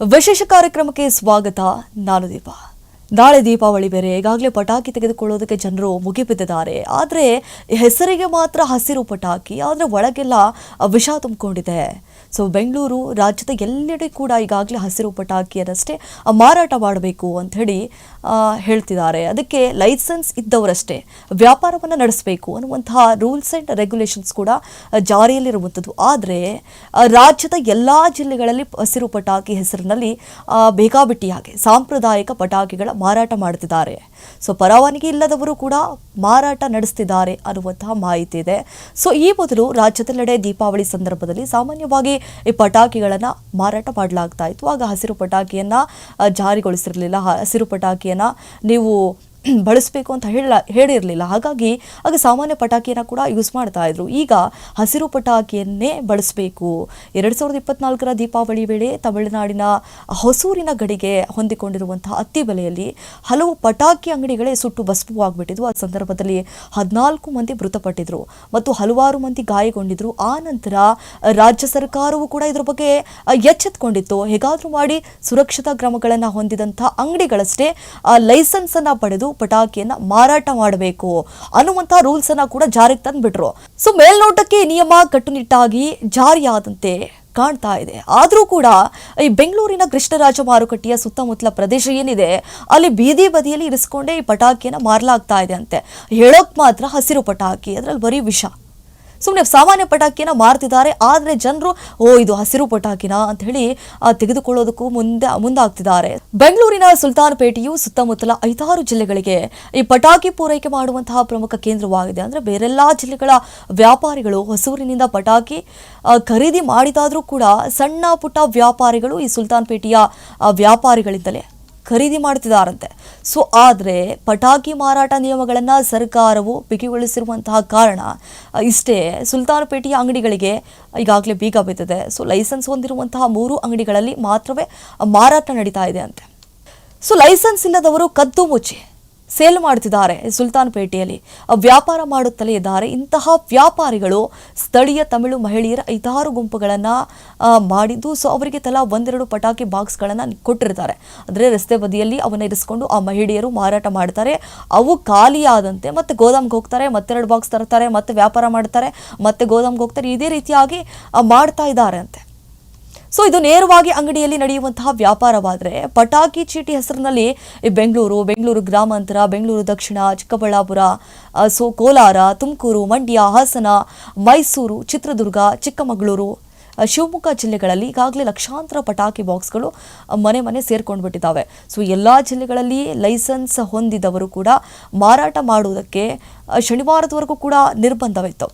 ವಿಶೇಷ ಕಾರ್ಯಕ್ರಮಕ್ಕೆ ಸ್ವಾಗತ. ನಾನು ದೀಪ. ನಾಳೆ ದೀಪಾವಳಿ ಬೇರೆ ಈಗಾಗಲೇ ಪಟಾಕಿ ತೆಗೆದುಕೊಳ್ಳೋದಕ್ಕೆ ಜನರು ಮುಗಿಬಿದ್ದಿದ್ದಾರೆ. ಆದರೆ ಹೆಸರಿಗೆ ಮಾತ್ರ ಹಸಿರು ಪಟಾಕಿ ಆದರೆ ಒಳಗೆಲ್ಲ ವಿಷ ತುಂಬಿಕೊಂಡಿದೆ. ಸೊ ಬೆಂಗಳೂರು ರಾಜ್ಯದ ಎಲ್ಲೆಡೆ ಕೂಡ ಈಗಾಗಲೇ ಹಸಿರು ಪಟಾಕಿಯನ್ನಷ್ಟೇ ಮಾರಾಟ ಮಾಡಬೇಕು ಆ, ಹೇಳ್ತಿದ್ದಾರೆ. ಅದಕ್ಕೆ ಲೈಸೆನ್ಸ್ ಇದ್ದವರಷ್ಟೇ ವ್ಯಾಪಾರವನ್ನು ನಡೆಸಬೇಕು ಅನ್ನುವಂತಹ ರೂಲ್ಸ್ ಆ್ಯಂಡ್ ರೆಗ್ಯುಲೇಷನ್ಸ್ ಕೂಡ ಜಾರಿಯಲ್ಲಿರುವಂಥದ್ದು. ಆದರೆ ರಾಜ್ಯದ ಎಲ್ಲ ಜಿಲ್ಲೆಗಳಲ್ಲಿ ಹಸಿರು ಪಟಾಕಿ ಹೆಸರಿನಲ್ಲಿ ಬೇಕಾಬಿಟ್ಟಿಯಾಗಿ ಸಾಂಪ್ರದಾಯಿಕ ಪಟಾಕಿಗಳ ಮಾರಾಟ ಮಾಡ್ತಿದ್ದಾರೆ. ಸೊ ಪರವಾನಗಿ ಇಲ್ಲದವರು ಕೂಡ ಮಾರಾಟ ನಡೆಸ್ತಿದ್ದಾರೆ ಅನ್ನುವಂತಹ ಮಾಹಿತಿ ಇದೆ. ಸೊ ಈ ಮೊದಲು ರಾಜ್ಯದೆಲ್ಲೆಡೆ ದೀಪಾವಳಿ ಸಂದರ್ಭದಲ್ಲಿ ಸಾಮಾನ್ಯವಾಗಿ ಈ ಪಟಾಕಿಗಳನ್ನು ಮಾರಾಟ ಮಾಡಲಾಗ್ತಾ ಇತ್ತು. ಆಗ ಹಸಿರು ಪಟಾಕಿಯನ್ನು ಜಾರಿಗೊಳಿಸಿರಲಿಲ್ಲ. ಹಸಿರು ಆ, ကင်တော့နေဝ ಬಳಸಬೇಕು ಅಂತ ಹೇಳ, ಹೇಳಿರಲಿಲ್ಲ. ಹಾಗಾಗಿ ಆಗ ಸಾಮಾನ್ಯ ಪಟಾಕಿಯನ್ನು ಕೂಡ ಯೂಸ್ ಮಾಡ್ತಾ ಇದ್ರು. ಈಗ ಹಸಿರು ಪಟಾಕಿಯನ್ನೇ ಬಳಸಬೇಕು. ಎರಡು ಸಾವಿರದ ಇಪ್ಪತ್ನಾಲ್ಕರ ದೀಪಾವಳಿ ವೇಳೆ ತಮಿಳುನಾಡಿನ ಹೊಸೂರಿನ ಗಡಿಗೆ ಹೊಂದಿಕೊಂಡಿರುವಂತಹ ಅತ್ತಿಬೆಲೆಯಲ್ಲಿ ಹಲವು ಪಟಾಕಿ ಅಂಗಡಿಗಳೇ ಸುಟ್ಟು ಭಸ್ಮವಾಗ್ಬಿಟ್ಟಿದ್ವು. ಆ ಸಂದರ್ಭದಲ್ಲಿ ಹದಿನಾಲ್ಕು ಮಂದಿ ಮೃತಪಟ್ಟಿದ್ರು ಮತ್ತು ಹಲವಾರು ಮಂದಿ ಗಾಯಗೊಂಡಿದ್ರು. ಆ ನಂತರ ರಾಜ್ಯ ಸರ್ಕಾರವು ಕೂಡ ಇದ್ರ ಬಗ್ಗೆ ಎಚ್ಚೆತ್ಕೊಂಡಿತ್ತು. ಹೇಗಾದರೂ ಮಾಡಿ ಸುರಕ್ಷತಾ ಕ್ರಮಗಳನ್ನು ಹೊಂದಿದಂಥ ಅಂಗಡಿಗಳಷ್ಟೇ, ಆ ಲೈಸೆನ್ಸ್ ಅನ್ನ ಪಡೆದು ಪಟಾಕಿಯನ್ನ ಮಾರಾಟ ಮಾಡಬೇಕು ಅನ್ನುವಂತಹ ರೂಲ್ಸ್ ಅನ್ನ ಕೂಡ ಜಾರಿಗೆ ತಂದ್ಬಿಟ್ರು. ಸೊ ಮೇಲ್ನೋಟಕ್ಕೆ ನಿಯಮ ಕಟ್ಟುನಿಟ್ಟಾಗಿ ಜಾರಿಯಾದಂತೆ ಕಾಣ್ತಾ ಇದೆ. ಆದರೂ ಕೂಡ ಈ ಬೆಂಗಳೂರಿನ ಕೃಷ್ಣರಾಜ ಮಾರುಕಟ್ಟೆಯ ಸುತ್ತಮುತ್ತಲ ಪ್ರದೇಶ ಏನಿದೆ, ಅಲ್ಲಿ ಬೀದಿ ಬದಿಯಲ್ಲಿ ಇರಿಸ್ಕೊಂಡೇ ಈ ಪಟಾಕಿಯನ್ನು ಮಾರಲಾಗ್ತಾ ಇದೆ ಅಂತೆ. ಹೇಳೋಕ್ ಮಾತ್ರ ಹಸಿರು ಪಟಾಕಿ, ಅದರಲ್ಲಿ ಬರೀ ವಿಷ. ಸುಮ್ಮನೆ ಸಾಮಾನ್ಯ ಪಟಾಕಿನ ಮಾರ್ತಿದ್ದಾರೆ, ಆದರೆ ಜನರು, ಓ, ಇದು ಹಸಿರು ಪಟಾಕಿನ? ಅಂತ ಹೇಳಿ ತೆಗೆದುಕೊಳ್ಳೋದಕ್ಕೂ ಮುಂದೆ, ಮುಂದಾಗ್ತಿದ್ದಾರೆ. ಬೆಂಗಳೂರಿನ ಸುಲ್ತಾನ್ಪೇಟೆಯು ಸುತ್ತಮುತ್ತಲ ಐದಾರು ಜಿಲ್ಲೆಗಳಿಗೆ ಈ ಪಟಾಕಿ ಪೂರೈಕೆ ಮಾಡುವಂತಹ ಪ್ರಮುಖ ಕೇಂದ್ರವಾಗಿದೆ. ಅಂದ್ರೆ ಬೇರೆಲ್ಲಾ ಜಿಲ್ಲೆಗಳ ವ್ಯಾಪಾರಿಗಳು ಹೊಸೂರಿನಿಂದ ಪಟಾಕಿ ಖರೀದಿ ಮಾಡಿದಾದ್ರೂ ಕೂಡ ಸಣ್ಣ ಪುಟ್ಟ ವ್ಯಾಪಾರಿಗಳು ಈ ಸುಲ್ತಾನ್ ಪೇಟೆಯ ವ್ಯಾಪಾರಿಗಳಿಂದಲೇ. ಖರೀದಿ ಮಾಡ್ತಿದ್ದಾರಂತೆ ಸೊ, ಆದರೆ ಪಟಾಕಿ ಮಾರಾಟ ನಿಯಮಗಳನ್ನು ಸರ್ಕಾರವು ಬಿಗಿಗೊಳಿಸಿರುವಂತಹ ಕಾರಣ, ಇಷ್ಟೇ ಸುಲ್ತಾನಪೇಟೆಯ ಅಂಗಡಿಗಳಿಗೆ ಈಗಾಗಲೇ ಬೀಗ ಬಿದ್ದಿದೆ. ಸೊ, ಲೈಸೆನ್ಸ್ ಹೊಂದಿರುವಂತಹ ಮೂರು ಅಂಗಡಿಗಳಲ್ಲಿ ಮಾತ್ರವೇ ಮಾರಾಟ ನಡೀತಾ ಇದೆ ಅಂತೆ. ಸೊ, ಲೈಸೆನ್ಸ್ ಇಲ್ಲದವರು ಕದ್ದು ಮುಚ್ಚಿ. ಸೇಲ್ ಮಾಡ್ತಿದ್ದಾರೆ ಸುಲ್ತಾನ್ಪೇಟೆಯಲ್ಲಿ. ಪೇಟೆಯಲ್ಲಿ ವ್ಯಾಪಾರ ಮಾಡುತ್ತಲೇ ಇದ್ದಾರೆ. ಇಂತಹ ವ್ಯಾಪಾರಿಗಳು ಸ್ಥಳೀಯ ತಮಿಳು ಮಹಿಳೆಯರ ಐದಾರು ಗುಂಪುಗಳನ್ನು ಮಾಡಿದ್ದು, ಸೊ ಅವರಿಗೆ ತಲಾ ಒಂದೆರಡು ಪಟಾಕಿ ಬಾಕ್ಸ್ಗಳನ್ನು ಕೊಟ್ಟಿರ್ತಾರೆ. ಅಂದರೆ ರಸ್ತೆ ಬದಿಯಲ್ಲಿ ಅವನ್ನ ಇರಿಸ್ಕೊಂಡು ಆ ಮಹಿಳೆಯರು ಮಾರಾಟ ಮಾಡ್ತಾರೆ. ಅವು ಖಾಲಿಯಾದಂತೆ ಮತ್ತೆ ಗೋದಾಮ್ಗೆ ಹೋಗ್ತಾರೆ, ಮತ್ತೆರಡು ಬಾಕ್ಸ್ ತರ್ತಾರೆ, ಮತ್ತೆ ವ್ಯಾಪಾರ ಮಾಡ್ತಾರೆ, ಮತ್ತೆ ಗೋದಾಮ್ಗೆ ಹೋಗ್ತಾರೆ. ಇದೇ ರೀತಿಯಾಗಿ ಮಾಡ್ತಾ ಇದ್ದಾರೆ ಅಂತೆ ಸೊ ಇದು ನೇರವಾಗಿ ಅಂಗಡಿಯಲ್ಲಿ ನಡೆಯುವಂತಹ ವ್ಯಾಪಾರವಾದರೆ ಪಟಾಕಿ ಚೀಟಿ ಹೆಸರಿನಲ್ಲಿ ಬೆಂಗಳೂರು ಬೆಂಗಳೂರು ಗ್ರಾಮಾಂತರ, ಬೆಂಗಳೂರು ದಕ್ಷಿಣ, ಚಿಕ್ಕಬಳ್ಳಾಪುರ ಸೊ ಕೋಲಾರ, ತುಮಕೂರು, ಮಂಡ್ಯ, ಹಾಸನ, ಮೈಸೂರು, ಚಿತ್ರದುರ್ಗ, ಚಿಕ್ಕಮಗಳೂರು ಶಿವಮೊಗ್ಗ ಜಿಲ್ಲೆಗಳಲ್ಲಿ ಈಗಾಗಲೇ ಲಕ್ಷಾಂತರ ಪಟಾಕಿ ಬಾಕ್ಸ್ಗಳು ಮನೆ ಮನೆ ಸೇರ್ಕೊಂಡು ಬಿಟ್ಟಿದ್ದಾವೆ ಸೊ ಎಲ್ಲ ಜಿಲ್ಲೆಗಳಲ್ಲಿ ಲೈಸೆನ್ಸ್ ಹೊಂದಿದವರು ಕೂಡ ಮಾರಾಟ ಮಾಡುವುದಕ್ಕೆ ಶನಿವಾರದವರೆಗೂ ಕೂಡ ನಿರ್ಬಂಧವಿತ್ತು.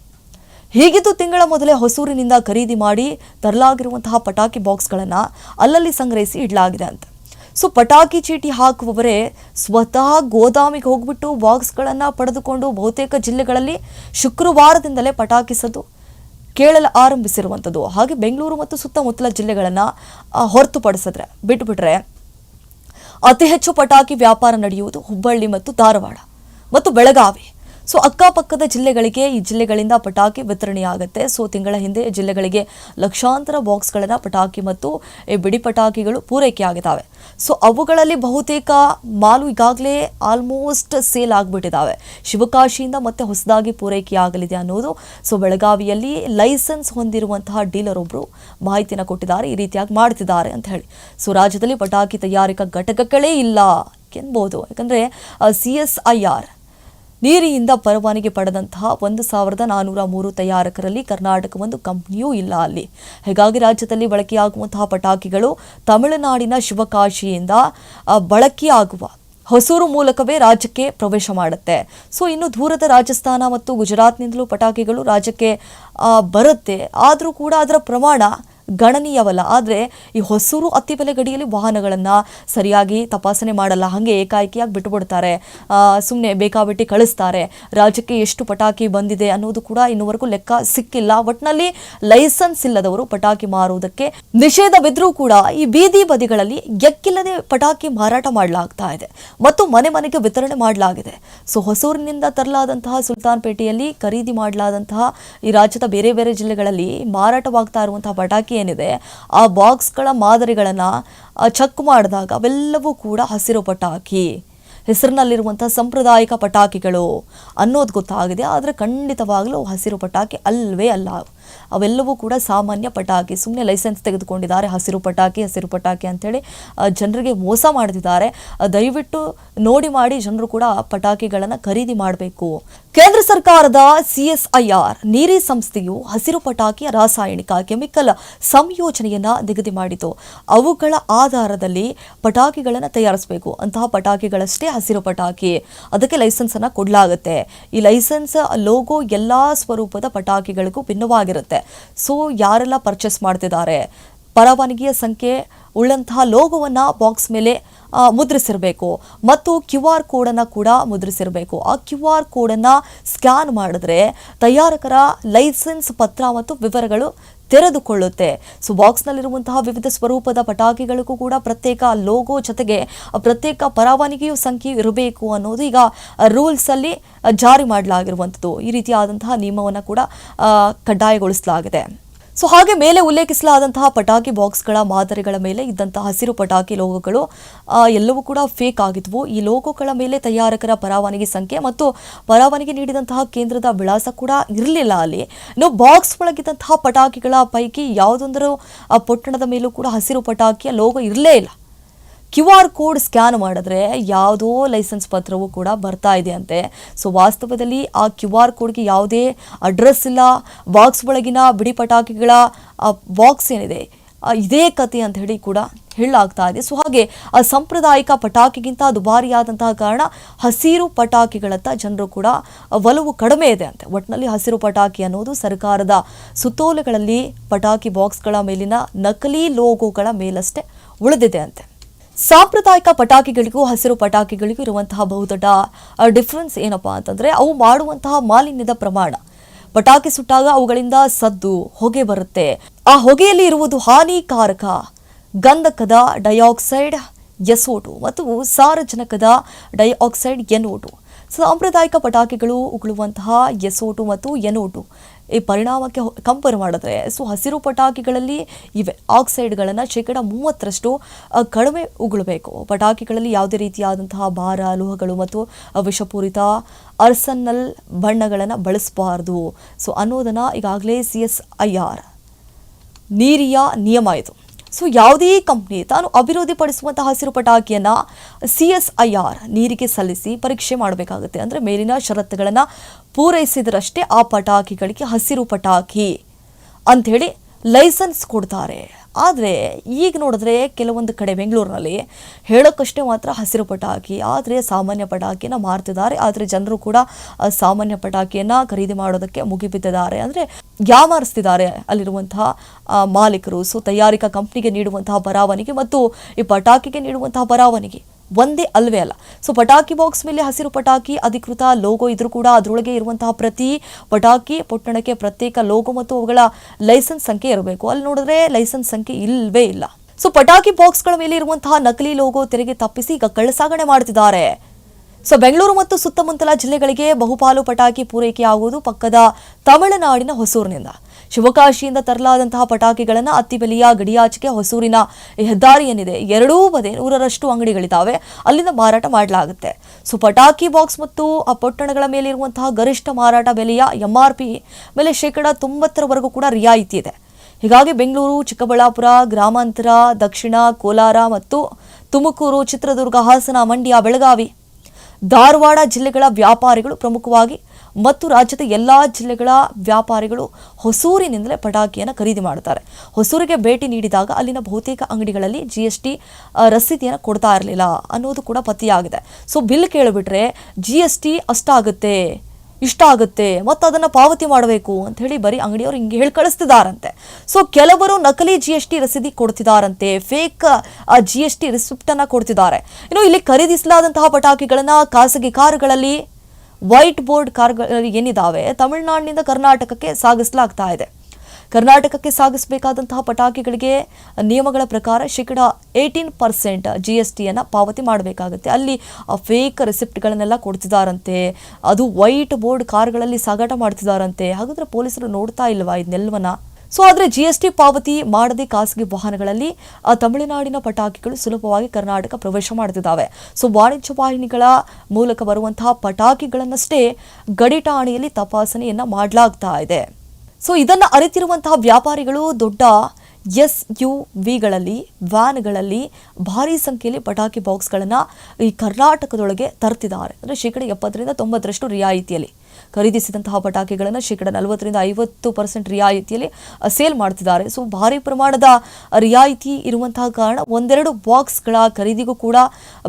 ಹೀಗಿದ್ದು ತಿಂಗಳ ಮೊದಲೇ ಹೊಸೂರಿನಿಂದ ಖರೀದಿ ಮಾಡಿ ತರಲಾಗಿರುವಂತಹ ಪಟಾಕಿ ಬಾಕ್ಸ್ಗಳನ್ನು ಅಲ್ಲಲ್ಲಿ ಸಂಗ್ರಹಿಸಿ ಇಡಲಾಗಿದೆ ಅಂತ. ಸೊ ಪಟಾಕಿ ಚೀಟಿ ಹಾಕುವವರೇ ಸ್ವತಃ ಗೋದಾಮಿಗೆ ಹೋಗ್ಬಿಟ್ಟು ಬಾಕ್ಸ್ಗಳನ್ನು ಪಡೆದುಕೊಂಡು ಬಹುತೇಕ ಜಿಲ್ಲೆಗಳಲ್ಲಿ ಶುಕ್ರವಾರದಿಂದಲೇ ಪಟಾಕಿಸೋದು ಕೇಳಲು ಆರಂಭಿಸಿರುವಂಥದ್ದು. ಹಾಗೆ ಬೆಂಗಳೂರು ಮತ್ತು ಸುತ್ತಮುತ್ತಲ ಜಿಲ್ಲೆಗಳನ್ನು ಹೊರತುಪಡಿಸಿದ್ರೆ, ಬಿಟ್ಬಿಟ್ರೆ ಅತಿ ಹೆಚ್ಚು ಪಟಾಕಿ ವ್ಯಾಪಾರ ನಡೆಯುವುದು ಹುಬ್ಬಳ್ಳಿ ಮತ್ತು ಧಾರವಾಡ ಮತ್ತು ಬೆಳಗಾವಿ. ಸೊ ಅಕ್ಕಪಕ್ಕದ ಜಿಲ್ಲೆಗಳಿಗೆ ಈ ಜಿಲ್ಲೆಗಳಿಂದ ಪಟಾಕಿ ವಿತರಣೆಯಾಗುತ್ತೆ. ಸೊ ತಿಂಗಳ ಹಿಂದೆ ಜಿಲ್ಲೆಗಳಿಗೆ ಲಕ್ಷಾಂತರ ಬಾಕ್ಸ್ಗಳನ್ನು ಪಟಾಕಿ ಮತ್ತು ಈ ಬಿಡಿ ಪಟಾಕಿಗಳು ಪೂರೈಕೆಯಾಗಿದ್ದಾವೆ ಸೊ ಅವುಗಳಲ್ಲಿ ಬಹುತೇಕ ಮಾಲು ಈಗಾಗಲೇ ಆಲ್ಮೋಸ್ಟ್ ಸೇಲ್ ಆಗಿಬಿಟ್ಟಿದ್ದಾವೆ ಶಿವಕಾಶಿಯಿಂದ ಮತ್ತೆ ಹೊಸದಾಗಿ ಪೂರೈಕೆಯಾಗಲಿದೆ ಅನ್ನೋದು. ಸೊ ಬೆಳಗಾವಿಯಲ್ಲಿ ಲೈಸೆನ್ಸ್ ಹೊಂದಿರುವಂತಹ ಡೀಲರ್ ಒಬ್ಬರು ಮಾಹಿತಿನ ಕೊಟ್ಟಿದ್ದಾರೆ. ಈ ರೀತಿಯಾಗಿ ಮಾಡ್ತಿದ್ದಾರೆ ಅಂತ ಹೇಳಿ. ಸೊ ರಾಜ್ಯದಲ್ಲಿ ಪಟಾಕಿ ತಯಾರಿಕಾ ಘಟಕಗಳೇ ಇಲ್ಲ ಎನ್ಬೋದು ಯಾಕಂದರೆ ಸಿ ಎಸ್ ಐ ಆರ್ ನೀರಿಯಿಂದ ಪರವಾನಗಿ ಪಡೆದಂತಹ ಒಂದು ಸಾವಿರದ ನಾನ್ನೂರ ಮೂರು ತಯಾರಕರಲ್ಲಿ ಕರ್ನಾಟಕ ಒಂದು ಕಂಪ್ನಿಯೂ ಇಲ್ಲ ಅಲ್ಲಿ. ಹೀಗಾಗಿ ರಾಜ್ಯದಲ್ಲಿ ಬಳಕೆಯಾಗುವಂತಹ ಪಟಾಕಿಗಳು ತಮಿಳುನಾಡಿನ ಶಿವಕಾಶಿಯಿಂದ ಬಳಕೆಯಾಗುವ ಹೊಸೂರು ಮೂಲಕವೇ ರಾಜ್ಯಕ್ಕೆ ಪ್ರವೇಶ ಮಾಡುತ್ತೆ. ಸೊ, ಇನ್ನು ದೂರದ ರಾಜಸ್ಥಾನ ಮತ್ತು ಗುಜರಾತ್ನಿಂದಲೂ ಪಟಾಕಿಗಳು ರಾಜ್ಯಕ್ಕೆ ಬರುತ್ತೆ. ಆದರೂ ಕೂಡ ಅದರ ಪ್ರಮಾಣ ಗಣನೀಯವಲ್ಲ. ಆದರೆ ಈ ಹೊಸೂರು ಅತ್ತಿಬೆಲೆ ಗಡಿಯಲ್ಲಿ ವಾಹನಗಳನ್ನು ಸರಿಯಾಗಿ ತಪಾಸಣೆ ಮಾಡಲ್ಲ. ಹಾಗೆ ಏಕಾಏಕಿಯಾಗಿ ಬಿಟ್ಟುಬಿಡ್ತಾರೆ ಸುಮ್ಮನೆ ಬೇಕಾಬಿಟ್ಟಿ ಕಳಿಸ್ತಾರೆ. ರಾಜ್ಯಕ್ಕೆ ಎಷ್ಟು ಪಟಾಕಿ ಬಂದಿದೆ ಅನ್ನೋದು ಕೂಡ ಇನ್ನುವರೆಗೂ ಲೆಕ್ಕ ಸಿಕ್ಕಿಲ್ಲ. ಒಟ್ಟಿನಲ್ಲಿ ಲೈಸೆನ್ಸ್ ಇಲ್ಲದವರು ಪಟಾಕಿ ಮಾರುವುದಕ್ಕೆ ನಿಷೇಧ ಬಿದ್ದರೂ ಕೂಡ ಈ ಬೀದಿ ಬದಿಗಳಲ್ಲಿ ಎಕ್ಕಿಲ್ಲದೆ ಪಟಾಕಿ ಮಾರಾಟ ಮಾಡಲಾಗ್ತಾ ಇದೆ. ಮತ್ತು ಮನೆ ಮನೆಗೆ ವಿತರಣೆ ಮಾಡಲಾಗಿದೆ. ಸೊ, ಹೊಸೂರಿನಿಂದ ತರಲಾದಂತಹ ಸುಲ್ತಾನ್ಪೇಟೆಯಲ್ಲಿ ಖರೀದಿ ಮಾಡಲಾದಂತಹ ಈ ರಾಜ್ಯದ ಬೇರೆ ಬೇರೆ ಜಿಲ್ಲೆಗಳಲ್ಲಿ ಮಾರಾಟವಾಗ್ತಾ ಇರುವಂತಹ ಪಟಾಕಿ ಏನಿದೆ, ಆ ಬಾಕ್ಸ್ಗಳ ಮಾದರಿಗಳನ್ನು ಚೆಕ್ ಮಾಡಿದಾಗ ಅವೆಲ್ಲವೂ ಕೂಡ ಹಸಿರು ಪಟಾಕಿ ಹೆಸರಿನಲ್ಲಿರುವಂಥ ಸಾಂಪ್ರದಾಯಿಕ ಪಟಾಕಿಗಳು ಅನ್ನೋದು ಗೊತ್ತಾಗಿದೆ. ಆದರೆ ಖಂಡಿತವಾಗಲೂ ಹಸಿರು ಪಟಾಕಿ ಅಲ್ಲವೇ ಅಲ್ಲ. ಅವೆಲ್ಲವೂ ಕೂಡ ಸಾಮಾನ್ಯ ಪಟಾಕಿ ಸುಮ್ಮನೆ ಲೈಸೆನ್ಸ್ ತೆಗೆದುಕೊಂಡಿದ್ದಾರೆ, ಹಸಿರು ಪಟಾಕಿ ಹಸಿರು ಪಟಾಕಿ ಅಂಥೇಳಿ ಜನರಿಗೆ ಮೋಸ ಮಾಡ್ತಿದ್ದಾರೆ. ದಯವಿಟ್ಟು ನೋಡಿ ಮಾಡಿ, ಜನರು ಕೂಡ ಪಟಾಕಿಗಳನ್ನು ಖರೀದಿ ಮಾಡಬೇಕು. ಕೇಂದ್ರ ಸರ್ಕಾರದ ಸಿ ಎಸ್ ಐ ಆರ್, ನೀರಿ ಸಂಸ್ಥೆಯು ಹಸಿರು ಪಟಾಕಿಯ ರಾಸಾಯನಿಕ, ಕೆಮಿಕಲ್ ಸಂಯೋಜನೆಯನ್ನ ನಿಗದಿ ಮಾಡಿತು. ಅವುಗಳ ಆಧಾರದಲ್ಲಿ ಪಟಾಕಿಗಳನ್ನು ತಯಾರಿಸಬೇಕು. ಅಂತಹ ಪಟಾಕಿಗಳಷ್ಟೇ ಹಸಿರು ಪಟಾಕಿ. ಅದಕ್ಕೆ ಲೈಸೆನ್ಸ್ ಅನ್ನ ಕೊಡಲಾಗುತ್ತೆ. ಈ ಲೈಸೆನ್ಸ್ ಲೋಗೋ ಎಲ್ಲಾ ಸ್ವರೂಪದ ಪಟಾಕಿಗಳಿಗೂ ಭಿನ್ನವಾಗಿರುತ್ತೆ. ಸೊ ಯಾರೆಲ್ಲ ಪರ್ಚೇಸ್ ಮಾಡ್ತಿದ್ದಾರೆ? ಪರವಾನಗಿಯ ಸಂಖ್ಯೆ ಉಳ್ಳಂತಹ ಲೋಗೋವನ್ನು ಬಾಕ್ಸ್ ಮೇಲೆ ಮುದ್ರಿಸಿರಬೇಕು. ಮತ್ತು ಕ್ಯೂ ಆರ್ ಕೋಡನ್ನು ಕೂಡ ಮುದ್ರಿಸಿರಬೇಕು. ಆ ಕ್ಯೂ ಆರ್ ಕೋಡನ್ನು ಸ್ಕ್ಯಾನ್ ಮಾಡಿದ್ರೆ ತಯಾರಕರ ಲೈಸೆನ್ಸ್ ಪತ್ರ ಮತ್ತು ವಿವರಗಳು ತೆರೆದುಕೊಳ್ಳುತ್ತೆ. ಸೊ ಬಾಕ್ಸ್ನಲ್ಲಿರುವಂತಹ ವಿವಿಧ ಸ್ವರೂಪದ ಪಟಾಕಿಗಳಿಗೂ ಕೂಡ ಪ್ರತ್ಯೇಕ ಲೋಗೋ ಜೊತೆಗೆ ಪ್ರತ್ಯೇಕ ಪರವಾನಗಿಯು ಸಂಖ್ಯೆ ಇರಬೇಕು ಅನ್ನೋದು ಈಗ ರೂಲ್ಸಲ್ಲಿ ಜಾರಿ ಮಾಡಲಾಗಿರುವಂಥದ್ದು. ಈ ರೀತಿಯಾದಂತಹ ನಿಯಮವನ್ನು ಕೂಡ ಕಡ್ಡಾಯಗೊಳಿಸಲಾಗಿದೆ. ಸೊ ಹಾಗೆ ಮೇಲೆ ಉಲ್ಲೇಖಿಸಲಾದಂತಹ ಪಟಾಕಿ ಬಾಕ್ಸ್ಗಳ ಮಾದರಿಗಳ ಮೇಲೆ ಇದ್ದಂತಹ ಹಸಿರು ಪಟಾಕಿ ಲೋಗೋಗಳು ಎಲ್ಲವೂ ಕೂಡ ಫೇಕ್ ಆಗಿದ್ವು. ಈ ಲೋಗೋಗಳ ಮೇಲೆ ತಯಾರಕರ ಪರವಾನಗಿ ಸಂಖ್ಯೆ ಮತ್ತು ಪರವಾನಗಿ ನೀಡಿದಂತಹ ಕೇಂದ್ರದ ವಿಳಾಸ ಕೂಡ ಇರಲಿಲ್ಲ ಅಲ್ಲಿ. ಇನ್ನು ಬಾಕ್ಸ್ ಒಳಗಿದ್ದಂತಹ ಪಟಾಕಿಗಳ ಪೈಕಿ ಯಾವುದೊಂದರೂ ಪೊಟ್ಟಣದ ಮೇಲೂ ಕೂಡ ಹಸಿರು ಪಟಾಕಿಯ ಲೋಗೋ ಇರಲೇ ಇಲ್ಲ. ಕ್ಯೂ ಆರ್ ಕೋಡ್ ಸ್ಕ್ಯಾನ್ ಮಾಡಿದ್ರೆ ಯಾವುದೋ ಲೈಸೆನ್ಸ್ ಪತ್ರವೂ ಕೂಡ ಬರ್ತಾ ಇದೆ ಅಂತೆ. ಸೊ ವಾಸ್ತವದಲ್ಲಿ ಆ ಕ್ಯೂ ಆರ್ ಕೋಡ್ಗೆ ಯಾವುದೇ ಅಡ್ರೆಸ್ ಇಲ್ಲ, ಬಾಕ್ಸ್ ಒಳಗಿನ ಬಿಡಿ ಪಟಾಕಿಗಳ ಬಾಕ್ಸ್ ಏನಿದೆ ಇದೇ ಕತೆ ಅಂತ ಹೇಳಿ ಕೂಡ ಹೇಳಲಾಗ್ತಾ ಇದೆ. ಸೊ ಹಾಗೆ ಆ ಸಾಂಪ್ರದಾಯಿಕ ಪಟಾಕಿಗಿಂತ ದುಬಾರಿಯಾದಂತಹ ಕಾರಣ ಹಸಿರು ಪಟಾಕಿಗಳತ್ತ ಜನರು ಕೂಡ ಒಲವು ಕಡಿಮೆ ಇದೆ ಅಂತೆ. ಒಟ್ಟಿನಲ್ಲಿ ಹಸಿರು ಪಟಾಕಿ ಅನ್ನೋದು ಸರ್ಕಾರದ ಸುತ್ತೋಲೆಗಳಲ್ಲಿ ಪಟಾಕಿ ಬಾಕ್ಸ್ಗಳ ಮೇಲಿನ ನಕಲಿ ಲೋಗೋಗಳ ಮೇಲಷ್ಟೇ ಉಳಿದಿದೆ ಅಂತೆ. ಸಾಂಪ್ರದಾಯಿಕ ಪಟಾಕಿಗಳಿಗೂ, ಹಸಿರು ಪಟಾಕಿಗಳಿಗೂ ಇರುವಂತಹ ಬಹುದೊಡ್ಡ ಡಿಫ್ರೆನ್ಸ್ ಏನಪ್ಪಾ ಅಂತಂದ್ರೆ ಅವು ಮಾಡುವಂತಹ ಮಾಲಿನ್ಯದ ಪ್ರಮಾಣ. ಪಟಾಕಿ ಸುಟ್ಟಾಗ ಅವುಗಳಿಂದ ಸದ್ದು, ಹೊಗೆ ಬರುತ್ತೆ. ಆ ಹೊಗೆಯಲ್ಲಿ ಇರುವುದು ಹಾನಿಕಾರಕ. ಗಂಧಕದ ಡೈಆಕ್ಸೈಡ್ ಎಸ್ಒಟು ಮತ್ತು ಸಾರಜನಕದ ಡೈಆಕ್ಸೈಡ್ ಎನೋಟು. ಸಾಂಪ್ರದಾಯಿಕ ಪಟಾಕಿಗಳು ಉಗುಳುವಂತಹ ಎಸೋಟು ಮತ್ತು ಎನೋಟು. ಈ ಪರಿಣಾಮಕ್ಕೆ ಕಂಪೇರ್ ಮಾಡಿದ್ರೆ, ಸೊ ಹಸಿರು ಪಟಾಕಿಗಳಲ್ಲಿ ಇವೆ. ಆಕ್ಸೈಡ್ಗಳನ್ನು ಶೇಕಡ ಮೂವತ್ತರಷ್ಟು ಕಡಿಮೆ ಉಗುಳಬೇಕು. ಪಟಾಕಿಗಳಲ್ಲಿ ಯಾವುದೇ ರೀತಿಯಾದಂತಹ ಭಾರ, ಲೋಹಗಳು ಮತ್ತು ವಿಷಪೂರಿತ ಅರ್ಸನ್ನಲ್ ಬಣ್ಣಗಳನ್ನು ಬಳಸಬಾರ್ದು. ಸೊ ಅನ್ನೋದನ್ನು ಈಗಾಗಲೇ ಸಿ ಎಸ್ ಐ ಆರ್, ನೀರಿಯ ನಿಯಮ ಇದು. ಸೊ ಯಾವುದೇ ಕಂಪ್ನಿ ತಾನು ಅಭಿವೃದ್ಧಿಪಡಿಸುವಂತಹ ಹಸಿರು ಪಟಾಕಿಯನ್ನು ಸಿ ಎಸ್ ಐ ಆರ್ ನೀರಿಗೆ ಸಲ್ಲಿಸಿ ಪರೀಕ್ಷೆ ಮಾಡಬೇಕಾಗುತ್ತೆ. ಅಂದರೆ ಮೇಲಿನ ಷರತ್ತುಗಳನ್ನು ಪೂರೈಸಿದರಷ್ಟೇ ಆ ಪಟಾಕಿಗಳಿಗೆ ಹಸಿರು ಪಟಾಕಿ ಅಂಥೇಳಿ ಲೈಸೆನ್ಸ್ ಕೊಡ್ತಾರೆ. ಆದರೆ ಈಗ ನೋಡಿದ್ರೆ ಕೆಲವೊಂದು ಕಡೆ ಬೆಂಗಳೂರಿನಲ್ಲಿ ಹೇಳೋಕ್ಕಷ್ಟೇ ಮಾತ್ರ ಹಸಿರು ಪಟಾಕಿ, ಆದರೆ ಸಾಮಾನ್ಯ ಪಟಾಕಿನ ಮಾರ್ತಿದ್ದಾರೆ. ಆದರೆ ಜನರು ಕೂಡ ಸಾಮಾನ್ಯ ಪಟಾಕಿಯನ್ನು ಖರೀದಿ ಮಾಡೋದಕ್ಕೆ ಮುಗಿಬಿದ್ದಿದ್ದಾರೆ ಅಂದರೆ ಯಾಮಾರಿಸ್ತಿದ್ದಾರೆ ಅಲ್ಲಿರುವಂತಹ ಮಾಲೀಕರು? ಸೊ ತಯಾರಿಕಾ ಕಂಪ್ನಿಗೆ ನೀಡುವಂತಹ ಬರಾವಣಿಗೆ ಮತ್ತು ಈ ಪಟಾಕಿಗೆ ನೀಡುವಂತಹ ಪರವಾನಗಿ ಒಂದೇ ಅಲ್ವೇ ಅಲ್ಲ. ಸೊ ಪಟಾಕಿ ಬಾಕ್ಸ್ ಮೇಲೆ ಹಸಿರು ಪಟಾಕಿ, ಅಧಿಕೃತ ಲೋಗೋ ಇದ್ರೂ ಕೂಡ ಅದರೊಳಗೆ ಇರುವಂತಹ ಪ್ರತಿ ಪಟಾಕಿ, ಪೊಟ್ಟಣಕ್ಕೆ ಪ್ರತ್ಯೇಕ ಲೋಗೋ ಮತ್ತು ಅವುಗಳ ಲೈಸೆನ್ಸ್ ಸಂಖ್ಯೆ ಇರಬೇಕು. ಅಲ್ಲಿ ನೋಡಿದ್ರೆ ಲೈಸೆನ್ಸ್ ಸಂಖ್ಯೆ ಇಲ್ಲವೇ ಇಲ್ಲ. ಸೊ ಪಟಾಕಿ ಬಾಕ್ಸ್ಗಳ ಮೇಲೆ ಇರುವಂತಹ ನಕಲಿ ಲೋಗೋ ತೆರಿಗೆ ತಪ್ಪಿಸಿ ಈಗ ಕಳ್ಳಸಾಗಣೆ ಮಾಡ್ತಿದ್ದಾರೆ. ಸೊ ಬೆಂಗಳೂರು ಮತ್ತು ಸುತ್ತಮುತ್ತಲ ಜಿಲ್ಲೆಗಳಿಗೆ ಬಹುಪಾಲು ಪಟಾಕಿ ಪೂರೈಕೆಯಾಗುವುದು ಪಕ್ಕದ ತಮಿಳುನಾಡಿನ ಹೊಸೂರಿನಿಂದ. ಶಿವಕಾಶಿಯಿಂದ ತರಲಾದಂತಹ ಪಟಾಕಿಗಳನ್ನು ಅತ್ತಿಬೆಲೆಯ ಗಡಿಯಾಚೆಗೆ ಹೊಸೂರಿನ ಹೆದ್ದಾರಿ ಏನಿದೆ ಎರಡೂ ಬದೆ ನೂರರಷ್ಟು ಅಂಗಡಿಗಳಿದ್ದಾವೆ. ಅಲ್ಲಿಂದ ಮಾರಾಟ ಮಾಡಲಾಗುತ್ತೆ. ಸೊ ಪಟಾಕಿ ಬಾಕ್ಸ್ ಮತ್ತು ಆ ಪೊಟ್ಟಣಗಳ ಮೇಲಿರುವಂತಹ ಗರಿಷ್ಠ ಮಾರಾಟ ಬೆಲೆಯ ಎಂ ಆರ್ ಪಿ ಮೇಲೆ ಶೇಕಡ ತೊಂಬತ್ತರವರೆಗೂ ಕೂಡ ರಿಯಾಯಿತಿ ಇದೆ. ಹೀಗಾಗಿ ಬೆಂಗಳೂರು, ಚಿಕ್ಕಬಳ್ಳಾಪುರ, ಗ್ರಾಮಾಂತರ, ದಕ್ಷಿಣ, ಕೋಲಾರ ಮತ್ತು ತುಮಕೂರು, ಚಿತ್ರದುರ್ಗ, ಹಾಸನ, ಮಂಡ್ಯ, ಬೆಳಗಾವಿ ಧಾರವಾಡ ಜಿಲ್ಲೆಗಳ ವ್ಯಾಪಾರಿಗಳು ಪ್ರಮುಖವಾಗಿ ಮತ್ತು ರಾಜ್ಯದ ಎಲ್ಲ ಜಿಲ್ಲೆಗಳ ವ್ಯಾಪಾರಿಗಳು ಹೊಸೂರಿನಿಂದಲೇ ಪಟಾಕಿಯನ್ನು ಖರೀದಿ ಮಾಡುತ್ತಾರೆ. ಹೊಸೂರಿಗೆ ಭೇಟಿ ನೀಡಿದಾಗ ಅಲ್ಲಿನ ಬಹುತೇಕ ಅಂಗಡಿಗಳಲ್ಲಿ ಜಿ ಎಸ್ ಟಿ ರಸೀದಿಯನ್ನು ಕೊಡ್ತಾ ಇರಲಿಲ್ಲ ಅನ್ನೋದು ಕೂಡ ಪತ್ತೆಯಾಗಿದೆ. ಸೊ ಬಿಲ್ ಕೇಳಿಬಿಟ್ರೆ ಜಿ ಎಸ್ ಟಿ ಅಷ್ಟಾಗುತ್ತೆ. ಇಷ್ಟ ಆಗುತ್ತೆ, ಮತ್ತು ಅದನ್ನು ಪಾವತಿ ಮಾಡಬೇಕು ಅಂತ ಹೇಳಿ ಬರೀ ಅಂಗಡಿಯವರು ಹಿಂಗೆ ಹೇಳಿ ಕಳಿಸ್ತಿದಾರಂತೆ. ಸೊ ಕೆಲವರು ನಕಲಿ ಜಿ ಎಸ್ ಟಿ ರಸೀದಿ ಕೊಡ್ತಿದಾರಂತೆ ಫೇಕ್ ಜಿ ಎಸ್ ಟಿ ರಿಸಿಪ್ಟನ್ನು ಕೊಡ್ತಿದ್ದಾರೆ. ಇನ್ನು ಇಲ್ಲಿ ಖರೀದಿಸಲಾದಂತಹ ಪಟಾಕಿಗಳನ್ನು ಖಾಸಗಿ ಕಾರುಗಳಲ್ಲಿ ವೈಟ್ ಬೋರ್ಡ್ ಕಾರ್ಗಳು ಏನಿದ್ದಾವೆ ತಮಿಳುನಾಡಿನಿಂದ ಕರ್ನಾಟಕಕ್ಕೆ ಸಾಗಿಸಲಾಗ್ತಾ ಇದೆ. ಕರ್ನಾಟಕಕ್ಕೆ ಸಾಗಿಸಬೇಕಾದಂತಹ ಪಟಾಕಿಗಳಿಗೆ ನಿಯಮಗಳ ಪ್ರಕಾರ ಶೇಕಡ ಏಯ್ಟೀನ್ ಪರ್ಸೆಂಟ್ ಜಿ ಎಸ್ ಟಿಯನ್ನು ಪಾವತಿ ಮಾಡಬೇಕಾಗುತ್ತೆ. ಅಲ್ಲಿ ಫೇಕ್ ರೆಸಿಪ್ಟ್ಗಳನ್ನೆಲ್ಲ ಕೊಡ್ತಿದ್ದಾರಂತೆ ಅದು ವೈಟ್ ಬೋರ್ಡ್ ಕಾರ್ಗಳಲ್ಲಿ ಸಾಗಾಟ ಮಾಡ್ತಿದ್ದಾರಂತೆ ಹಾಗಾದರೆ ಪೊಲೀಸರು ನೋಡ್ತಾ ಇಲ್ವಾ ಇದನ್ನೆಲ್ಲವನ್ನ ಸೊ ಆದರೆ ಜಿ ಎಸ್ ಟಿ ಪಾವತಿ ಮಾಡದೆ ಖಾಸಗಿ ವಾಹನಗಳಲ್ಲಿ ತಮಿಳುನಾಡಿನ ಪಟಾಕಿಗಳು ಸುಲಭವಾಗಿ ಕರ್ನಾಟಕ ಪ್ರವೇಶ ಮಾಡುತ್ತಿದ್ದಾವೆ ಸೊ ವಾಣಿಜ್ಯ ವಾಹಿನಿಗಳ ಮೂಲಕ ಬರುವಂತಹ ಪಟಾಕಿಗಳನ್ನಷ್ಟೇ ಗಡಿ ಠಾಣೆಯಲ್ಲಿ ತಪಾಸಣೆಯನ್ನು ಮಾಡಲಾಗ್ತಾ ಇದೆ. ಸೊ ಇದನ್ನು ಅರಿತಿರುವಂತಹ ವ್ಯಾಪಾರಿಗಳು ದೊಡ್ಡ ಎಸ್ ಯು ವಿಗಳಲ್ಲಿ ವ್ಯಾನ್ಗಳಲ್ಲಿ ಭಾರಿ ಸಂಖ್ಯೆಯಲ್ಲಿ ಪಟಾಕಿ ಬಾಕ್ಸ್ಗಳನ್ನು ಈ ಕರ್ನಾಟಕದೊಳಗೆ ತರ್ತಿದ್ದಾರೆ. ಅಂದರೆ ಶೇಕಡ ಎಪ್ಪತ್ತರಿಂದ ತೊಂಬತ್ತರಷ್ಟು ರಿಯಾಯಿತಿಯಲ್ಲಿ. ಖರೀದಿಸಿದಂತಹ ಪಟಾಕಿಗಳನ್ನು ಶೇಕಡ ನಲವತ್ತರಿಂದ ಐವತ್ತು ಪರ್ಸೆಂಟ್ ರಿಯಾಯಿತಿಯಲ್ಲಿ ಸೇಲ್ ಮಾಡ್ತಿದ್ದಾರೆ. ಸೊ ಭಾರಿ ಪ್ರಮಾಣದ ರಿಯಾಯಿತಿ ಇರುವಂತಹ ಕಾರಣ ಒಂದೆರಡು ಬಾಕ್ಸ್ಗಳ ಖರೀದಿಗೂ ಕೂಡ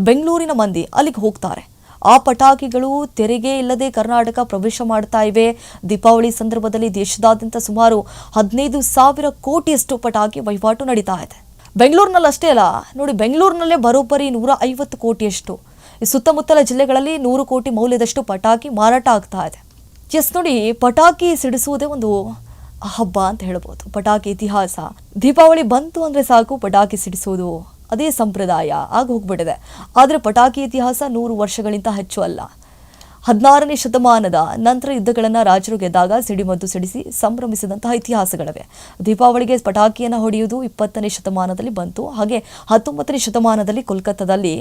ಬೆಂಗಳೂರಿನ ಮಂದಿ ಅಲ್ಲಿಗೆ ಹೋಗ್ತಾರೆ. ಆ ಪಟಾಕಿಗಳು ತೆರಿಗೆ ಇಲ್ಲದೆ ಕರ್ನಾಟಕ ಪ್ರವೇಶ ಮಾಡ್ತಾ ಇವೆ. ದೀಪಾವಳಿ ಸಂದರ್ಭದಲ್ಲಿ ದೇಶದಾದ್ಯಂತ ಸುಮಾರು ಹದಿನೈದು ಸಾವಿರ ಕೋಟಿಯಷ್ಟು ಪಟಾಕಿ ವಹಿವಾಟು ನಡೀತಾ ಇದೆ. ಬೆಂಗಳೂರಿನಲ್ಲಿ ಅಷ್ಟೇ ಅಲ್ಲ, ನೋಡಿ ಬೆಂಗಳೂರಿನಲ್ಲೇ ಬರೋಬ್ಬರಿ ನೂರ ಐವತ್ತು ಕೋಟಿಯಷ್ಟು. ಸುತ್ತಮುತ್ತಲ ಜಿಲ್ಲೆಗಳಲ್ಲಿ ನೂರು ಕೋಟಿ ಮೌಲ್ಯದಷ್ಟು ಪಟಾಕಿ ಮಾರಾಟ ಆಗ್ತಾ ಇದೆ. ಎಸ್, ನೋಡಿ, ಪಟಾಕಿ ಸಿಡಿಸುವುದೇ ಒಂದು ಹಬ್ಬ ಅಂತ ಹೇಳ್ಬೋದು. ಪಟಾಕಿ ಇತಿಹಾಸ. ದೀಪಾವಳಿ ಬಂತು ಅಂದರೆ ಸಾಕು, ಪಟಾಕಿ ಸಿಡಿಸೋದು. ಅದೇ ಸಂಪ್ರದಾಯ ಆಗ ಹೋಗ್ಬಿಟ್ಟಿದೆ ಆದರೆ ಪಟಾಕಿ ಇತಿಹಾಸ ನೂರು ವರ್ಷಗಳಿಂದ ಹೆಚ್ಚು ಅಲ್ಲ. ಹದಿನಾರನೇ ಶತಮಾನದ ನಂತರ ಯುದ್ಧಗಳನ್ನು ರಾಜರು ಗೆದ್ದಾಗ ಸಿಡಿಮದ್ದು ಸಿಡಿಸಿ ಸಂಭ್ರಮಿಸಿದಂತಹ ಇತಿಹಾಸಗಳಿವೆ. ದೀಪಾವಳಿಗೆ ಪಟಾಕಿಯನ್ನು ಹೊಡೆಯುವುದು ಇಪ್ಪತ್ತನೇ ಶತಮಾನದಲ್ಲಿ ಬಂತು. ಹಾಗೆ ಹತ್ತೊಂಬತ್ತನೇ ಶತಮಾನದಲ್ಲಿ ಕೋಲ್ಕತ್ತಾದಲ್ಲಿ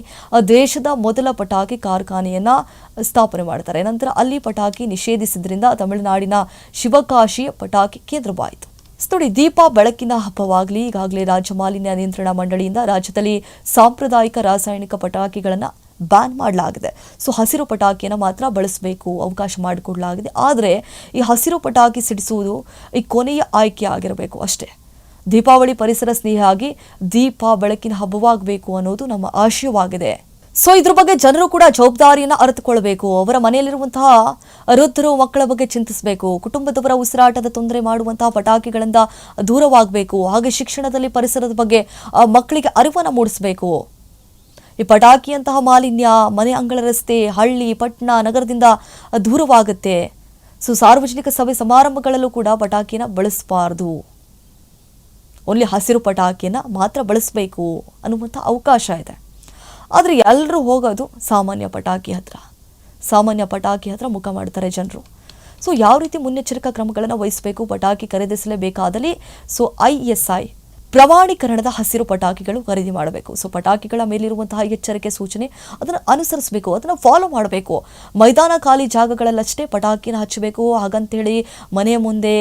ದೇಶದ ಮೊದಲ ಪಟಾಕಿ ಕಾರ್ಖಾನೆಯನ್ನು ಸ್ಥಾಪನೆ ಮಾಡ್ತಾರೆ. ನಂತರ ಅಲ್ಲಿ ಪಟಾಕಿ ನಿಷೇಧಿಸಿದ್ರಿಂದ ತಮಿಳುನಾಡಿನ ಶಿವಕಾಶಿ ಪಟಾಕಿ ಕೇಂದ್ರವಾಯಿತು. ನೋಡಿ ದೀಪ ಬೆಳಕಿನ ಹಬ್ಬವಾಗಲಿ, ಈಗಾಗಲೇ ರಾಜ್ಯ ಮಾಲಿನ್ಯ ನಿಯಂತ್ರಣ ಮಂಡಳಿಯಿಂದ ರಾಜ್ಯದಲ್ಲಿ ಸಾಂಪ್ರದಾಯಿಕ ರಾಸಾಯನಿಕ ಪಟಾಕಿಗಳನ್ನು ಬ್ಯಾನ್ ಮಾಡಲಾಗಿದೆ. ಸೊ, ಹಸಿರು ಪಟಾಕಿಯನ್ನು ಮಾತ್ರ ಬಳಸಬೇಕು, ಅವಕಾಶ ಮಾಡಿಕೊಡಲಾಗಿದೆ. ಆದರೆ, ಈ ಹಸಿರು ಪಟಾಕಿ ಸಿಡಿಸುವುದು ಈ ಕೊನೆಯ ಆಯ್ಕೆ ಆಗಿರಬೇಕು ಅಷ್ಟೇ. ದೀಪಾವಳಿ ಪರಿಸರ ಸ್ನೇಹಿಯಾಗಿ ದೀಪ ಬೆಳಕಿನ ಹಬ್ಬವಾಗಬೇಕು ಅನ್ನೋದು ನಮ್ಮ ಆಶಯವಾಗಿದೆ. ಸೊ ಇದ್ರ ಬಗ್ಗೆ ಜನರು ಕೂಡ ಜವಾಬ್ದಾರಿಯನ್ನು ಅರಿತುಕೊಳ್ಬೇಕು ಅವರ ಮನೆಯಲ್ಲಿರುವಂತಹ ವೃದ್ಧರು, ಮಕ್ಕಳ ಬಗ್ಗೆ ಚಿಂತಿಸಬೇಕು. ಕುಟುಂಬದವರ ಉಸಿರಾಟದ ತೊಂದರೆ ಮಾಡುವಂತಹ ಪಟಾಕಿಗಳಿಂದ ದೂರವಾಗಬೇಕು. ಹಾಗೆ ಶಿಕ್ಷಣದಲ್ಲಿ ಪರಿಸರದ ಬಗ್ಗೆ ಮಕ್ಕಳಿಗೆ ಅರಿವನ್ನು ಮೂಡಿಸಬೇಕು. ಈ ಪಟಾಕಿಯಂತಹ ಮಾಲಿನ್ಯ ಮನೆ ಅಂಗಳ ರಸ್ತೆ, ಹಳ್ಳಿ ಪಟ್ಟಣ ನಗರದಿಂದ ದೂರವಾಗುತ್ತೆ. ಸೊ ಸಾರ್ವಜನಿಕ ಸಭೆ ಸಮಾರಂಭಗಳಲ್ಲೂ ಕೂಡ ಪಟಾಕಿನ ಬಳಸಬಾರ್ದು. ಓನ್ಲಿ ಹಸಿರು ಪಟಾಕಿಯನ್ನು ಮಾತ್ರ ಬಳಸಬೇಕು ಅನ್ನುವಂಥ ಅವಕಾಶ ಇದೆ. ಆದರೆ ಎಲ್ಲರೂ ಹೋಗೋದು ಸಾಮಾನ್ಯ ಪಟಾಕಿ ಹತ್ರ. ಸಾಮಾನ್ಯ ಪಟಾಕಿ ಹತ್ರ ಮುಖ ಮಾಡ್ತಾರೆ ಜನರು. ಸೊ ಯಾವ ರೀತಿ ಮುನ್ನೆಚ್ಚರಿಕಾ ಕ್ರಮಗಳನ್ನು ವಹಿಸಬೇಕು, ಪಟಾಕಿ ಖರೀದಿಸಲೇಬೇಕಾದಲ್ಲಿ ಸೊ ಐ ಎಸ್ ಐ ಪ್ರಮಾಣೀಕರಣದ ಹಸಿರು ಪಟಾಕಿಗಳು ಖರೀದಿ ಮಾಡಬೇಕು. ಸೊ ಪಟಾಕಿಗಳ ಮೇಲಿರುವಂತಹ ಎಚ್ಚರಿಕೆ ಸೂಚನೆ, ಅದನ್ನು ಅನುಸರಿಸಬೇಕು, ಅದನ್ನು ಫಾಲೋ ಮಾಡಬೇಕು. ಮೈದಾನ ಖಾಲಿ ಜಾಗಗಳಲ್ಲಷ್ಟೇ ಪಟಾಕಿನ ಹಚ್ಚಬೇಕು, ಹಾಗಂತೇಳಿ ಮನೆ ಮುಂದೆ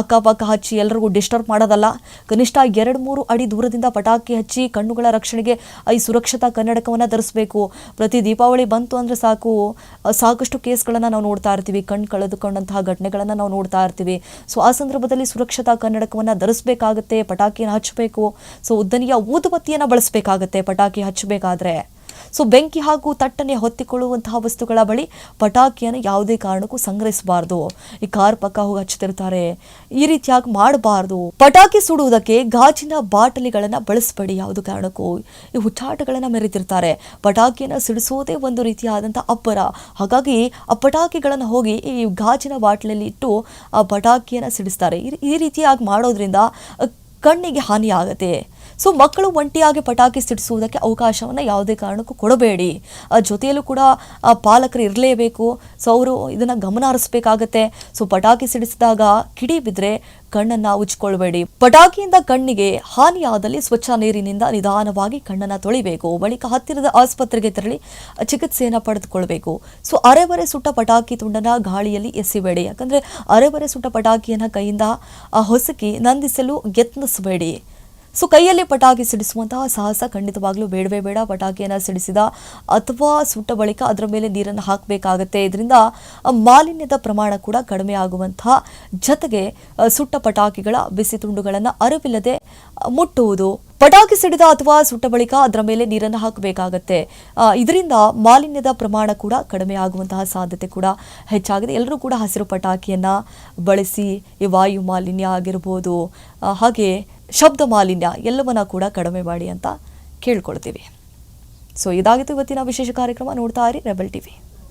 ಅಕ್ಕಪಕ್ಕ ಹಚ್ಚಿ ಎಲ್ಲರಿಗೂ ಡಿಸ್ಟರ್ಬ್ ಮಾಡೋದಲ್ಲ. ಕನಿಷ್ಠ ಎರಡು ಮೂರು ಅಡಿ ದೂರದಿಂದ ಪಟಾಕಿ ಹಚ್ಚಿ ಕಣ್ಣುಗಳ ರಕ್ಷಣೆಗೆ ಐ ಸುರಕ್ಷತಾ ಕನ್ನಡಕವನ್ನು ಧರಿಸಬೇಕು. ಪ್ರತಿ ದೀಪಾವಳಿ ಬಂತು ಅಂದರೆ ಸಾಕು, ಸಾಕಷ್ಟು ಕೇಸ್ಗಳನ್ನು ನಾವು ನೋಡ್ತಾ ಇರ್ತೀವಿ ಕಣ್ಣು ಕಳೆದುಕೊಂಡಂತಹ ಘಟನೆಗಳನ್ನು ನಾವು ನೋಡ್ತಾ ಇರ್ತೀವಿ. ಸೊ ಆ ಸಂದರ್ಭದಲ್ಲಿ ಸುರಕ್ಷತಾ ಕನ್ನಡಕವನ್ನು ಧರಿಸಬೇಕಾಗುತ್ತೆ, ಪಟಾಕಿಯನ್ನು ಹಚ್ಚಬೇಕು. ಸೊ ಉದ್ದನೆಯ ಊದುಬತ್ತಿಯನ್ನು ಬಳಸಬೇಕಾಗತ್ತೆ, ಪಟಾಕಿ ಹಚ್ಚಬೇಕಾದ್ರೆ. ಸೊ ಬೆಂಕಿ ಹಾಗೂ ತಟ್ಟನೆ ಹೊತ್ತಿಕೊಳ್ಳುವಂತಹ ವಸ್ತುಗಳ ಬಳಿ ಪಟಾಕಿಯನ್ನು ಯಾವುದೇ ಕಾರಣಕ್ಕೂ ಸಂಗ್ರಹಿಸಬಾರ್ದು. ಈ ಕಾರ್ ಪಕ್ಕ ಹೋಗಿ ಹಚ್ಚುತ್ತಿರ್ತಾರೆ ಈ ರೀತಿಯಾಗಿ ಮಾಡಬಾರ್ದು. ಪಟಾಕಿ ಸುಡುವುದಕ್ಕೆ ಗಾಜಿನ ಬಾಟಲಿಗಳನ್ನು ಬಳಸಬೇಡಿ ಯಾವುದು ಕಾರಣಕ್ಕೂ. ಈ ಹುಚ್ಚಾಟಗಳನ್ನು ಮೆರೆತಿರ್ತಾರೆ ಪಟಾಕಿಯನ್ನು ಸಿಡಿಸೋದೇ ಒಂದು ರೀತಿಯಾದಂತಹ ಅಬ್ಬರ. ಹಾಗಾಗಿ ಆ ಪಟಾಕಿಗಳನ್ನು ಹೋಗಿ ಈ ಗಾಜಿನ ಬಾಟಲಲ್ಲಿ ಇಟ್ಟು ಆ ಪಟಾಕಿಯನ್ನು ಸಿಡಿಸ್ತಾರೆ. ಈ- ರೀತಿಯಾಗಿ ಮಾಡೋದ್ರಿಂದ ಕಣ್ಣಿಗೆ ಹಾನಿ ಆಗುತ್ತೆ ಸೊ ಮಕ್ಕಳು ಒಂಟಿಯಾಗಿ ಪಟಾಕಿ ಸಿಡಿಸುವುದಕ್ಕೆ ಅವಕಾಶವನ್ನು ಯಾವುದೇ ಕಾರಣಕ್ಕೂ ಕೊಡಬೇಡಿ. ಜೊತೆಯಲ್ಲೂ ಕೂಡ ಪಾಲಕರು ಇರಲೇಬೇಕು. ಸೊ ಅವರು ಇದನ್ನು ಗಮನ ಹರಿಸಬೇಕಾಗತ್ತೆ. ಸೊ ಪಟಾಕಿ ಸಿಡಿಸಿದಾಗ ಕಿಡಿ ಬಿದ್ದರೆ ಕಣ್ಣನ್ನು ಉಜ್ಕೊಳ್ಬೇಡಿ ಪಟಾಕಿಯಿಂದ ಕಣ್ಣಿಗೆ ಹಾನಿಯಾದಲ್ಲಿ ಸ್ವಚ್ಛ ನೀರಿನಿಂದ ನಿಧಾನವಾಗಿ ಕಣ್ಣನ್ನು ತೊಳಿಬೇಕು. ಬಳಿಕ ಹತ್ತಿರದ ಆಸ್ಪತ್ರೆಗೆ ತೆರಳಿ ಚಿಕಿತ್ಸೆಯನ್ನು ಪಡೆದುಕೊಳ್ಬೇಕು. ಸೊ ಅರೆಬರೆ ಸುಟ್ಟ ಪಟಾಕಿ ತುಂಡನ್ನು ಗಾಳಿಯಲ್ಲಿ ಎಸಿಬೇಡಿ. ಯಾಕಂದರೆ ಅರೆಬರೆ ಸುಟ್ಟ ಪಟಾಕಿಯನ್ನು ಕೈಯಿಂದ ಹೊಸಕಿ ನಂದಿಸಲು ಯತ್ನಿಸಬೇಡಿ. ಸೊ ಕೈಯಲ್ಲಿ ಪಟಾಕಿ ಸಿಡಿಸುವಂತಹ ಸಾಹಸ ಖಂಡಿತವಾಗ್ಲೂ ಬೇಡವೇ ಬೇಡ. ಪಟಾಕಿಯನ್ನು ಸಿಡಿಸಿದ ಅಥವಾ ಸುಟ್ಟ ಬಳಿಕ ಅದರ ಮೇಲೆ ನೀರನ್ನು ಹಾಕಬೇಕಾಗತ್ತೆ. ಇದರಿಂದ ಮಾಲಿನ್ಯದ ಪ್ರಮಾಣ ಕೂಡ ಕಡಿಮೆ ಆಗುವಂತಹ ಜತೆಗೆ ಸುಟ್ಟ ಪಟಾಕಿಗಳ ಬಿಸಿ ತುಂಡುಗಳನ್ನು ಅರಿವಿಲ್ಲದೆ ಮುಟ್ಟುವುದು, ಪಟಾಕಿ ಸಿಡಿದ ಅಥವಾ ಸುಟ್ಟ ಬಳಿಕ ಅದರ ಮೇಲೆ ನೀರನ್ನು ಹಾಕಬೇಕಾಗತ್ತೆ. ಇದರಿಂದ ಮಾಲಿನ್ಯದ ಪ್ರಮಾಣ ಕೂಡ ಕಡಿಮೆ ಆಗುವಂತಹ ಸಾಧ್ಯತೆ ಕೂಡ ಹೆಚ್ಚಾಗಿದೆ. ಎಲ್ಲರೂ ಕೂಡ ಹಸಿರು ಪಟಾಕಿಯನ್ನು ಬಳಸಿ, ಈ ವಾಯು ಮಾಲಿನ್ಯ ಆಗಿರ್ಬೋದು ಹಾಗೆ ಶಬ್ದ ಮಾಲಿನ್ಯ ಎಲ್ಲವನ್ನ ಕೂಡ ಕಡಿಮೆ ಮಾಡಿ ಅಂತ ಕೇಳ್ಕೊಳ್ತೀವಿ. ಸೊ ಇದಾಗಿತ್ತು ಇವತ್ತಿನ ವಿಶೇಷ ಕಾರ್ಯಕ್ರಮ ನೋಡ್ತಾ ಇರಿ ರೆಬಲ್ ಟಿವಿ